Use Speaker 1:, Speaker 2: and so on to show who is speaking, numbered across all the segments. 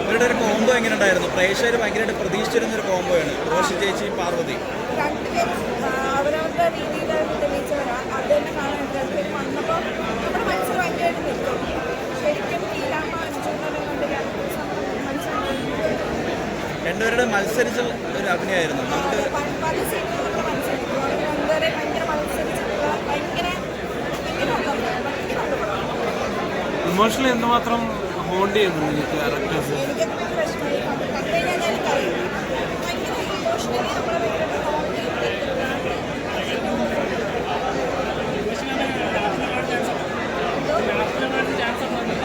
Speaker 1: ഇവരുടെ ഒരു കോംബോ എങ്ങനെ ഉണ്ടായിരുന്നു പ്രേക്ഷകർ ഭയങ്കരമായിട്ട് പ്രതീക്ഷിച്ചിരുന്ന ഒരു കോംബോയാണ് റോഷി ചേച്ചി പാർവതി.
Speaker 2: അവരവരുടെ വന്നപ്പോൾ ഭയങ്കരമായിട്ട് ശരിക്കും
Speaker 1: രണ്ടുപേരുടെ മത്സരിച്ച ഒരു അഭിനയമായിരുന്നു. നമുക്ക്
Speaker 3: കൊമേഴ്ഷ്യൽ എന്തുമാത്രം ഹോൾഡ് ചെയ്യുന്നുണ്ട് characters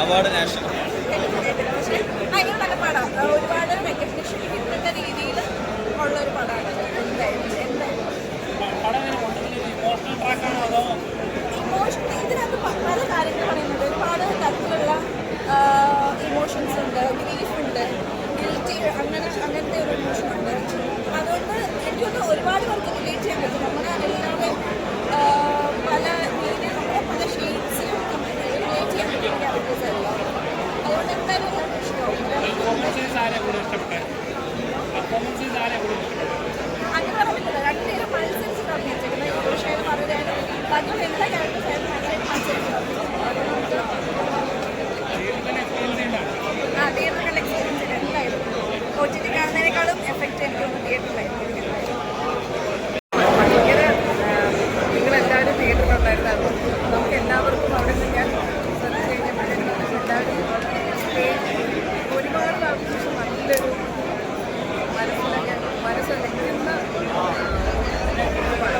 Speaker 1: award national.
Speaker 4: performances are evolutionary.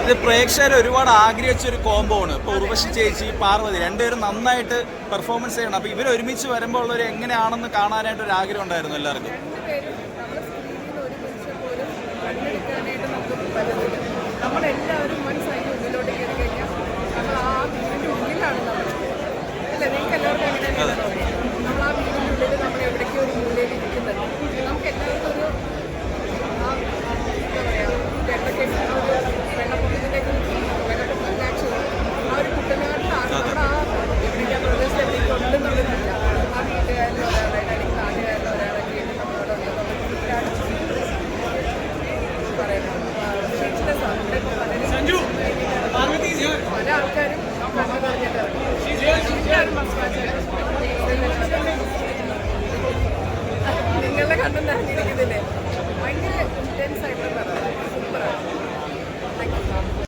Speaker 1: ഇത് പ്രേക്ഷകർ ഒരുപാട് ആഗ്രഹിച്ച ഒരു കോംബോ ആണ്. ഇപ്പൊ ഉർവശി ചേച്ചി പാർവതി രണ്ടുപേരും നന്നായിട്ട് പെർഫോമൻസ് ചെയ്യണം. അപ്പൊ ഇവർ ഒരുമിച്ച് വരുമ്പോൾ ഉള്ളവർ എങ്ങനെയാണെന്ന് കാണാനായിട്ട് ഒരു ആഗ്രഹം ഉണ്ടായിരുന്നു എല്ലാവർക്കും.
Speaker 4: നമ്മളെല്ലാവരും നിങ്ങളുടെ കണ്ണെന്താ ഇരിക്കുന്നില്ലേ ഭയങ്കര ഇന്റൻസ് ആയിട്ട്